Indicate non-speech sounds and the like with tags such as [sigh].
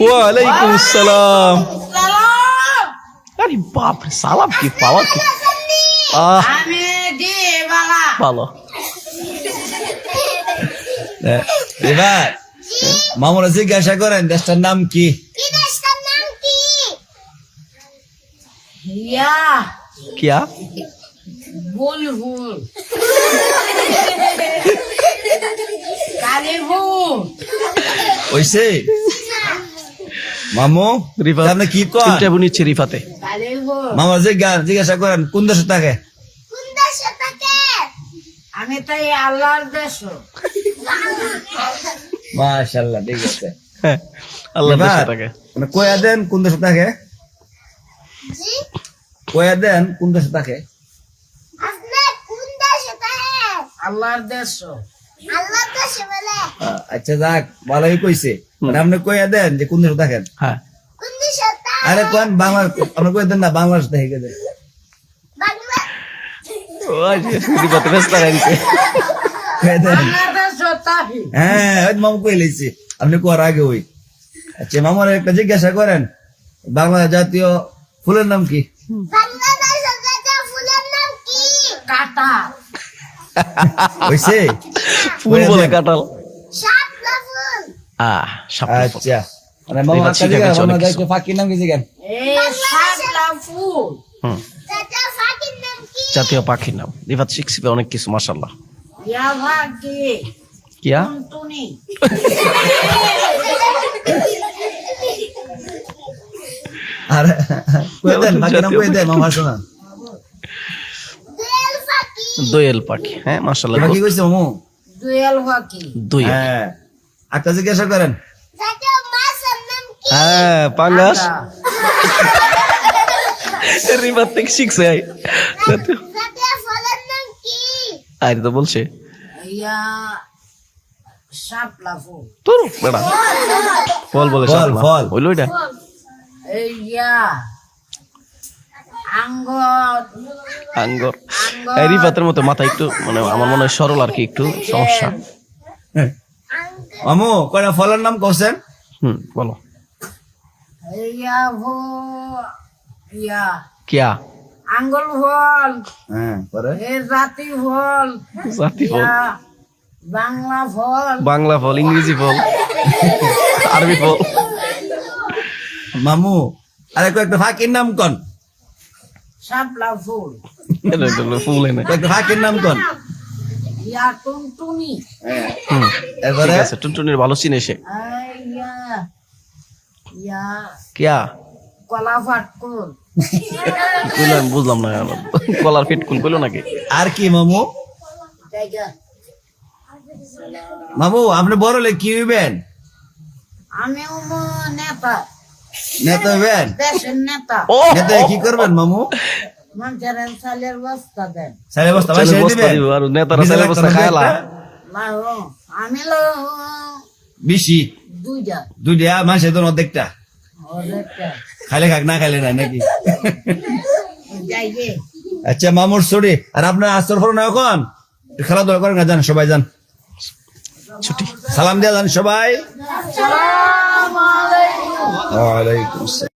ওয়ালাইকুম আসসালাম আরে বাপ রে সালাম কি পাওয়ার কি? ভালো। এবার মামুরা জিজ্ঞাসা করেন দেশটার নাম কি? কিয়া? বুলবুল [laughs] ওইসে মামু রিফাত আপনি কি নিচ্ছে রিফাতে। মামা জিজ্ঞা- জিজ্ঞাসা করেন কোন দেশে থাকে? আমি তাই আল্লাহর দেশ। মাশাল্লাহ ঠিক আছে। হ্যাঁ আল্লাহ দেশে থাকে। মানে কয়া দেন কোন দেশে থাকে? কয়া দেন কোন দেশে থাকে? আল্লাহর দেশ। আহ, আচ্ছা যাক ভালোই কইছে। মানে আপনি কয়া দেন যে কোন দেশে থাকেন? হ্যাঁ। আরে কোন বাংলা আপনি কয়ে দেন না বাংলাদেশ বাংলাদেশ তাহি হ্যাঁ মামু কই লাইছে আপনি কোয়ার আগে ওই। আচ্ছা মামার একটা জিজ্ঞাসা করেন বাংলা জাতীয় ফুলের নাম কি? কাটা হইছে? ফুল বলে আহ আচ্ছা মামা এবার ফাঁকির নাম কি হুম জাতীয় পাখির নাম রিফাত শিখছিবে অনেক কিছু মাশাল্লাহ কিয়া টুনটুনি আর কয়ে দেন ফাঁকির নাম কয়ে দেন মামা শোনা দোয়েল পাখি হ্যাঁ মাশাল্লাহ ফাঁকি কইছে মামু দুয়েল দুই হ্যাঁ। একটা জিজ্ঞাসা করেন। হ্যাঁ পাঙ্গাস। আচ্ছা। [laughs] থেকে শিখছে আরে তো বলছে। সাপলা ফুল। তোর বেড়া ফল বলে ফল, ফল। হইল এটা। এই আঙ্গর রিফাতের মতো মাথা একটু মানে আমার মনে হয় সরল আর কি একটু সমস্যা। মামু কয়টা ফলের নাম কছেন হুম বলো। কিয়া? আঙ্গুল ফল। হ্যাঁ পরে? এ জাতি ফল। জাতি ফল। বাংলা ফল। বাংলা ফল ইংরেজি ফল আরবি ফল। মামু আরে কয়েকটা ফাঁকির নাম কন। সাপলা ফুল। ফুল নাম কন ইয়া টুনটুনি হুম এরপরে ঠিক আছে টুনটুনির ভালো চিনে সে এই ইয়া ইয়া কিয়া কলা ফাটকুল বুঝলাম না কলার ফিট কুল কইলো নাকি আর কি মামু মামু আপনি বড় হলে কি হইবেন আমিও নেতা নেতা হইবেন নেতা ও নেতা কি করবেন মামু মানুষের চালের বস্তা দেন সাড়ে বস্তা দিব আর নেতারা চালের বস্তা খায়লা না আমি লো বেশি দুইটা। দুইটা মানুষের তো অর্ধেকটা খাইলে খাক না খাইলে না নাকি? আচ্ছা মামুর ছড়ি আর আপনার আস্তর ফোন এখন? খেলাধুলা করেন না যান সবাই যান। ছুটি। সালাম দিয়া যান সবাই। ওয়ালাইকুম আসসালাম।